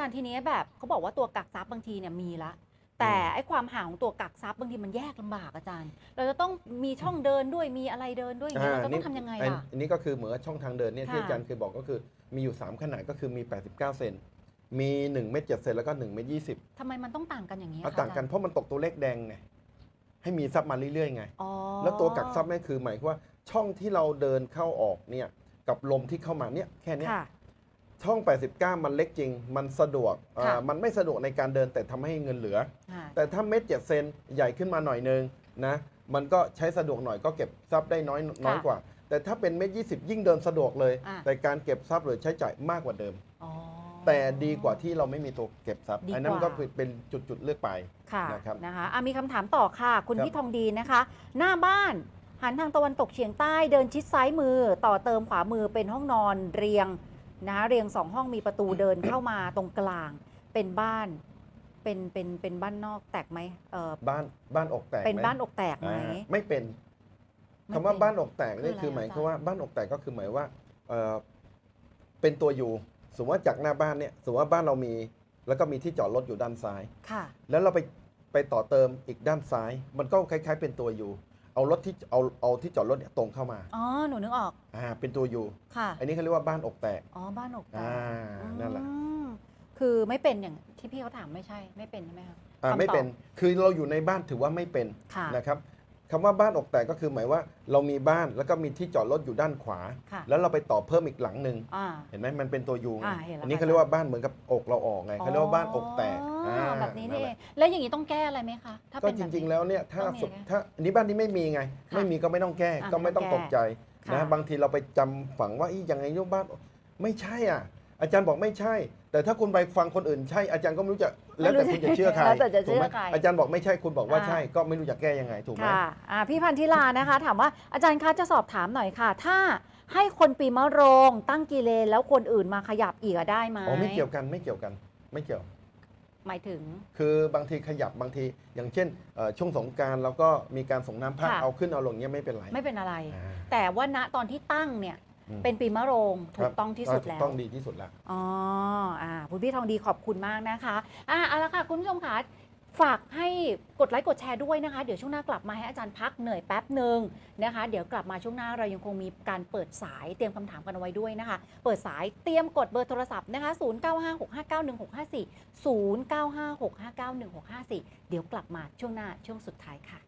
นะคะอาจารย์ทีนี้แบบเขาบอกว่าตัวกักซับบางทีเนี่ยมีละ แต่ไอ้ความห่างของตัวกักซับบางทีมันแยกลำบากอาจารย์ เราจะต้องมีช่องเดินด้วยมีอะไรเดินด้วยอย่างเงี้ยเราจะต้องทำยังไงอันล่ะ อันนี้ก็คือเหมือนช่องทางเดินเนี่ยที่ค่ะ อาจารย์เคยบอกก็คือมีอยู่ 3 ขนาดก็คือมี 89 เซนมี 1 เมตร7เซนแล้วก็ 1 เมตร20ทำไมมันต้องต่างกันอย่างนี้ยเอาคะต่างกันอจรย์เพราะมันตกตัวเลขแดงไงให้มีซับมาเรื่อยๆไง อ๋อแล้วตัวกักซับนี่คือหมายความว่าช่องที่เราเดินเข้าออกเนี่ยกับลมที่เข้ามาเนี่ยแค่เนี้ยค่ะ ช่อง 89 มันเล็กจริง มันสะดวกอ่าค่ะมันไม่สะดวกในการเดินแต่ทำให้เงินเหลือ ค่ะ แต่ถ้าเม็ดเจ็ดเซนใหญ่ขึ้นมาหน่อยนึงนะ มันก็ใช้สะดวกหน่อยก็เก็บทรัพย์ได้น้อยน้อยกว่า แต่ถ้าเป็นเม็ดยี่สิบยิ่งเดินสะดวกเลย อะ แต่การเก็บทรัพย์หรือใช้จ่ายมากกว่าเดิม อ๋อ แต่ดีกว่าที่เราไม่มีตัวเก็บทรัพย์ดีกว่า อันนั้นก็คือเป็นจุดจุดๆเลือกไป ค่ะนะครับนะคะอะมีคำถามต่อค่ะ คุณครับ พี่ทองดีนะคะ หน้าบ้านหันทางตะวันตกเฉียงใต้เดินชิดซ้ายมือ ต่อเติมขวามือเป็นห้องนอนเรียง นะคะเรียงสองห้องมีประตูเดินเข้ามาตรงกลาง เป็นบ้านเป็นเป็นเป็นบ้านนอกแตกไหมเออบ้านบ้านอกแตกเป็นไหมบ้านอกแตกไหม อ่าไม่เป็นไม่คำว่าเป็นบ้านอกแตกนี่คืคือออะไรหมายอาจารย์ความว่าบ้านอกแตกก็คือหมายว่าเอ่อเป็นตัวอยู่สมมติว่าจากหน้าบ้านเนี่ยสมมติว่าบ้านเรามี แล้วก็มีที่จอดรถอยู่ด้านซ้าย ค่ะ แล้วเราไปไปต่อเติมอีกด้านซ้าย มันก็คล้าย ๆ เป็นตัวอยู่ เอารถที่เอาเอาที่จอดรถเนี่ยตรงเข้ามาอ๋อหนูนึกออกอ่าเป็นตัวอยู่ค่ะอันนี้เขาเรียกว่าบ้านอกแตกอ๋อบ้านอกแตอ่ากนั่นแหละอืมคือไม่เป็นอย่างที่พี่เขาถามไม่ใช่ไม่เป็นใช่ไหมคะอ่าคำตอบไม่เป็นคือเราอยู่ในบ้านถือว่าไม่เป็นค่ะนะครับ คำว่าบ้านอกแตกก็คือหมายว่าเรามีบ้านแล้วก็มีที่จอดรถอยู่ด้านขวา ค่ะแล้วเราไปต่อเพิ่มอีกหลังหนึ่งอ่า เห็นไหมมันเป็นตัวยูไงอ่าเห็นแล้ว อันนี้ค่ะเขาเรียกว่าบ้านเหมือนกับอกเราออกไงเขาเรียกว่าบ้านอกแตกอ๋ออาแบบนี้นี่แหเอละงแล้วอย่างนี้ต้องแก้อะไรไหมคะถ้าก็เป็นจแบบริงนี้ๆแล้วเนี่ยถ้าต้องมีสุดไงถ้าอันนี้บ้านนี้ไม่มีไง ค่ะไม่มีก็ไม่ต้องแก้อะก็ไม่ต้องไม่ต้ตองกแก้ใจค่ะ นะบางทีเราไปจำฝังว่าอียังไงโยบ้านไม่ใช่อะ อาจารย์บอกไม่ใช่ แต่ถ้าคุณไปฟังคนอื่นใช่อาจารย์ก็ไม่รู้จะแล้วแต่คุณจะเชื่อใครแล้วแต่จะถูกไหมเชื่อใครอาจารย์บอกไม่ใช่คุณบอกว่าอ่าใช่ก็ไม่รู้จะแก้ยังไงถูกไหมค่ะอ่าพี่พันธิลานะคะ ถามว่าอาจารย์คะจะสอบถามหน่อยค่ะ ถ้าให้คนปีมะโรงตั้งกิเลนแล้วคนอื่นมาขยับอีกอะได้ไหมอ๋อไม่เกี่ยวกันไม่เกี่ยวกันไม่เกี่ยว หมายถึง คือบางทีขยับบางที อย่างเช่นเอ่อช่วงสงกรารเราก็มีการส่งน้ำพระค่ะ เอาขึ้นเอาลงเนี้ยไม่เป็นไร ไม่เป็นอะไรอ่าแต่ว่าณตอนที่ตั้งเนี่ยอืม เป็นปีมะโรงถูครักบต้องที่สุดถูกแล้วต้องดีที่สุดแล้วอ๋ออ่าคุณพี่ทองดีขอบคุณมากนะคะอ่าเอาละค่ะคุณผู้ชมคะฝากให้กดไลค์กดแชร์ด้วยนะคะ เดี๋ยวช่วงหน้ากลับมาให้อาจารย์พักเหนื่อยแป๊บหนึ่งนะคะ เดี๋ยวกลับมาช่วงหน้าเรายังคงมีการเปิดสายเตรียมคำถามกันเอาไว้ด้วยนะคะ เปิดสายเตรียมกดเบอร์โทรศัพท์นะคะ0956591654 0956591654 เดี๋ยวกลับมาช่วงหน้าช่วงสุดท้ายค่ะ